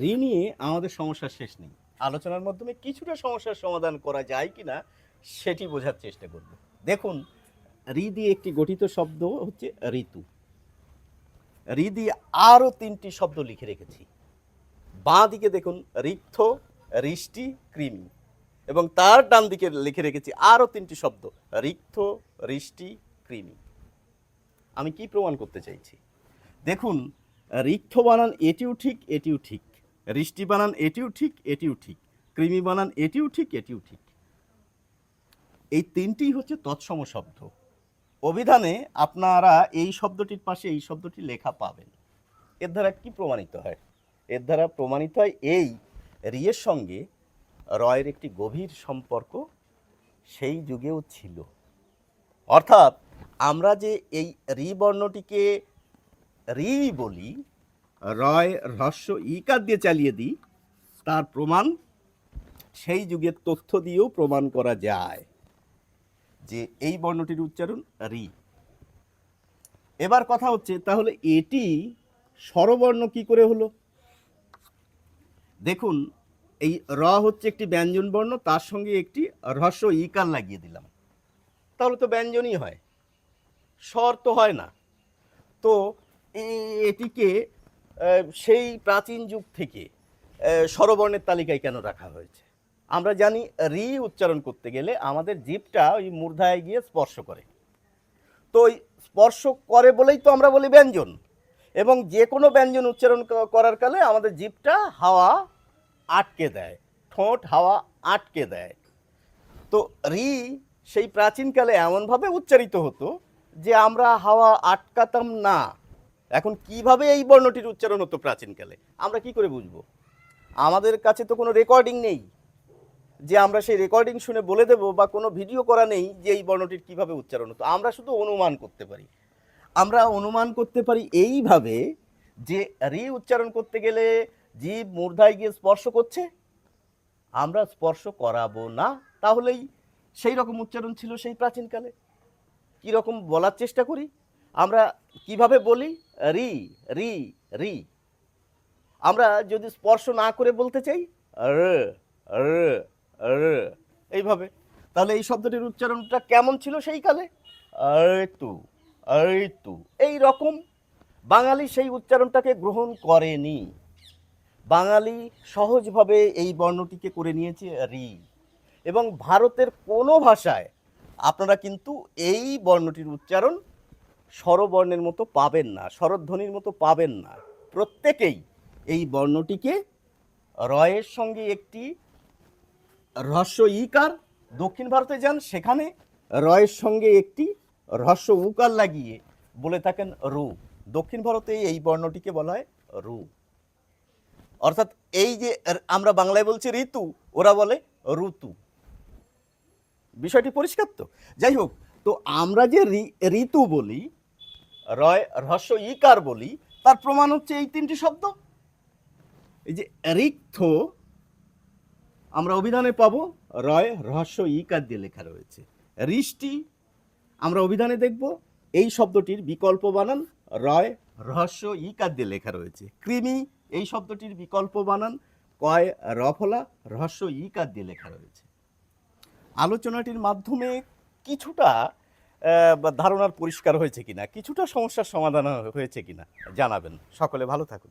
ঋণ নিয়ে আমাদের সমস্যার শেষ নেই। আলোচনার মাধ্যমে কিছুটা সমস্যার সমাধান করা যায় কিনা সেটি বোঝার চেষ্টা করব। দেখুন দিয়ে একটি গঠিত শব্দ হচ্ছে ঋতু। দিয়ে আরও তিনটি শব্দ লিখে রেখেছি। বাঁ দিকে দেখুন রিক্থ রিষ্টি কৃমি। এবং তার ডান দিকে লিখে রেখেছি আরও তিনটি শব্দ রিক্থ রিষ্টি কৃমি। আমি কি প্রমাণ করতে চাইছি? দেখুন রিক্থ বানান এটিও ঠিক এটিও ঠিক। ঋষ্টি বানান এটিও ঠিক এটিও ঠিক। কৃমি বানান এটিও ঠিক এটিও ঠিক। এই তিনটি হচ্ছে তৎসম শব্দ। অভিধানে আপনারা এই শব্দটির পাশে এই শব্দটি লেখা পাবেন। এর দ্বারা কি প্রমাণিত হয়? এর দ্বারা প্রমাণিত হয় এই রিয়ের সঙ্গে রয়ের একটি গভীর সম্পর্ক সেই যুগেও ছিল। অর্থাৎ আমরা যে এই রি বর্ণটিকে রি বলি রয় হ্রস্ব ইকার দিয়ে চালিয়ে দিই। তার প্রমাণ, সেই যুগের তথ্য দিয়েও প্রমাণ করা যায় যে এই বর্ণটির উচ্চারণ রি। এবার কথা হচ্ছে, তাহলে এটি স্বরবর্ণ কি করে হলো? দেখুন, এই র হচ্ছে একটি ব্যঞ্জন বর্ণ, তার সঙ্গে একটি হ্রস্ব ইকার লাগিয়ে দিলাম। তাহলে তো ব্যঞ্জনই হয়। স্বর তো হয় না। তো এটিকে সেই প্রাচীন যুগ থেকে স্বরবর্ণের তালিকায় কেন রাখা হয়েছে? আমরা জানি রি উচ্চারণ করতে গেলে আমাদের জিভটা ওই মূর্ধায় গিয়ে স্পর্শ করে। তো ওই স্পর্শ করে বলেই তো আমরা বলি ব্যঞ্জন। এবং যে কোনো ব্যঞ্জন উচ্চারণ করার কালে আমাদের জিভটা হাওয়া আটকে দেয়, ঠোঁট হাওয়া আটকে দেয়। তো রি সেই প্রাচীনকালে এমনভাবে উচ্চারিত হতো যে আমরা হাওয়া আটকাতাম না। এখন কীভাবে এই বর্ণটির উচ্চারণ হতো প্রাচীনকালে? আমরা কি করে বুঝব? আমাদের কাছে তো কোনো রেকর্ডিং নেই। যে আমরা সেই রেকর্ডিং শুনে বলে দেব বা কোনো ভিডিও করা নেই যে এই বর্ণটির কীভাবে উচ্চারণ হতো। আমরা শুধু অনুমান করতে পারি। আমরা অনুমান করতে পারি এইভাবে যে রি উচ্চারণ করতে গেলে জীব মূর্ধায় গিয়ে স্পর্শ করছে। আমরা স্পর্শ করাবো না। তাহলেই সেই রকম উচ্চারণ ছিল সেই প্রাচীনকালে। কি রকম বলার চেষ্টা করি? আমরা কীভাবে বলি? রি রি রি। আমরা যদি স্পর্শ না করে বলতে চাই এইভাবে। তাহলে এই শব্দটির উচ্চারণটা কেমন ছিল সেই কালে? তু তু এই রকম। বাঙালি সেই উচ্চারণটাকে গ্রহণ করেনি। বাঙালি সহজভাবে এই বর্ণটিকে করে নিয়েছে রি। এবং ভারতের কোনো ভাষায় আপনারা কিন্তু এই বর্ণটির উচ্চারণ স্বরবর্ণের মতো পাবেন না স্বরধ্বনির মতো পাবেন না। প্রত্যেকেই এই বর্ণটিকে রয়ের সঙ্গে একটি রহস্য ইকার দক্ষিণ ভারতে যান, সেখানে রয়ের সঙ্গে একটি রহস্য উকার লাগিয়ে বলে থাকেন রু। দক্ষিণ ভারতে এই বর্ণটিকে বলা হয় রু। অর্থাৎ এই যে আমরা বাংলায় বলছি ঋতু, ওরা বলে ঋতু। বিষয়টি পরিষ্কার তো? যাই হোক, তো আমরা যে ঋতু বলি রয় হ্রস্ব ইকার বলি, তার প্রমাণ হচ্ছে এই তিনটি শব্দ। এই যে রিক্থ আমরা অভিধানে পাবো, রয়, রহস্য ইকার দিয়ে লেখা রয়েছে। রিষ্টি, আমরা অভিধানে দেখব, এই শব্দটির বিকল্প বানান, রয়, রহস্য ইকার দিয়ে লেখা রয়েছে। কৃমি, এই শব্দটির বিকল্প বানান, কয়, রফলা, রহস্য ইকার দিয়ে লেখা রয়েছে। আলোচনাটির মাধ্যমে কিছুটা ধারণার পরিষ্কার হয়েছে কিনা কিছুটা সমস্যার সমাধান হয়েছে কিনা জানাবেন। সকলে ভালো থাকুন।